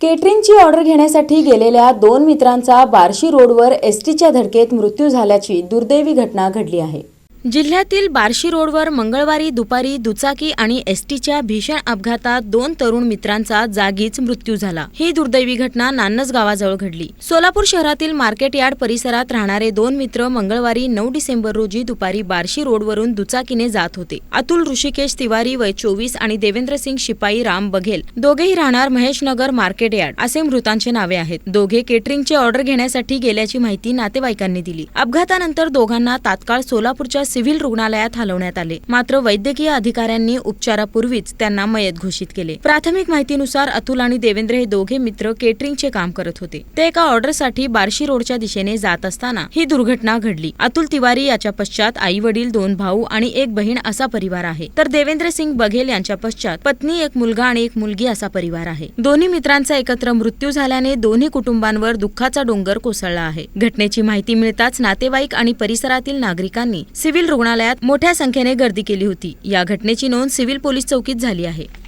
केटरिंगची order घेण्यासाठी गेलेल्या दोन मित्रांचा बार्शी रोडवर एसटीच्या धडकेत मृत्यू झाल्याची दुर्दैवी घटना घडली आहे. जिल्ह्यातील बार्शी रोडवर मंगळवारी दुपारी दुचाकी आणि एसटीच्या भीषण अपघातात दोन तरुण मित्रांचा जागीच मृत्यू झाला. ही दुर्दैवी घटना नान्नज गावाजवळ घडली. सोलापूर शहरातील मार्केट यार्ड परिसरात राहणारे दोन मित्र मंगळवारी नऊ डिसेंबर रोजी दुपारी बार्शी रोडवरून दुचाकीने जात होते. अतुल ऋषिकेश तिवारी वय चोवीस आणि देवेंद्र सिंग शिपाई राम बघेल दोघेही राहणार महेशनगर मार्केट यार्ड असे मृतांचे नावे आहेत. दोघे केटरिंगची ऑर्डर घेण्यासाठी गेल्याची माहिती नातेवाईकांनी दिली. अपघातानंतर दोघांना तात्काळ सोलापूरच्या सिव्हिल रुग्णालयात हलवण्यात आले. मात्र वैद्यकीय अधिकाऱ्यांनी उपचारापूर्वीच त्यांना मयत घोषित केले. प्राथमिक माहितीनुसार अतुल आणि देवेंद्र हे दोघे मित्र केटरिंगचे काम करत होते. ते एका ऑर्डरसाठी बार्शी रोडच्या दिशेने जात असताना ही दुर्घटना घडली. अतुल तिवारी याच्या पश्चात आई वडील दोन भाऊ आणि एक बहीण असा परिवार आहे. तर देवेंद्र सिंग बघेल यांच्या पश्चात पत्नी एक मुलगा आणि एक मुलगी असा परिवार आहे. दोन्ही मित्रांचा एकत्र मृत्यू झाल्याने दोन्ही कुटुंबांवर दुःखाचा डोंगर कोसळला आहे. घटनेची माहिती मिळताच नातेवाईक आणि परिसरातील नागरिकांनी सिव्हिल रुग्णालयात मोठ्या संख्येने गर्दी केली होती. या घटनेची नोंद सिव्हिल पोलीस चौकीत झाली आहे.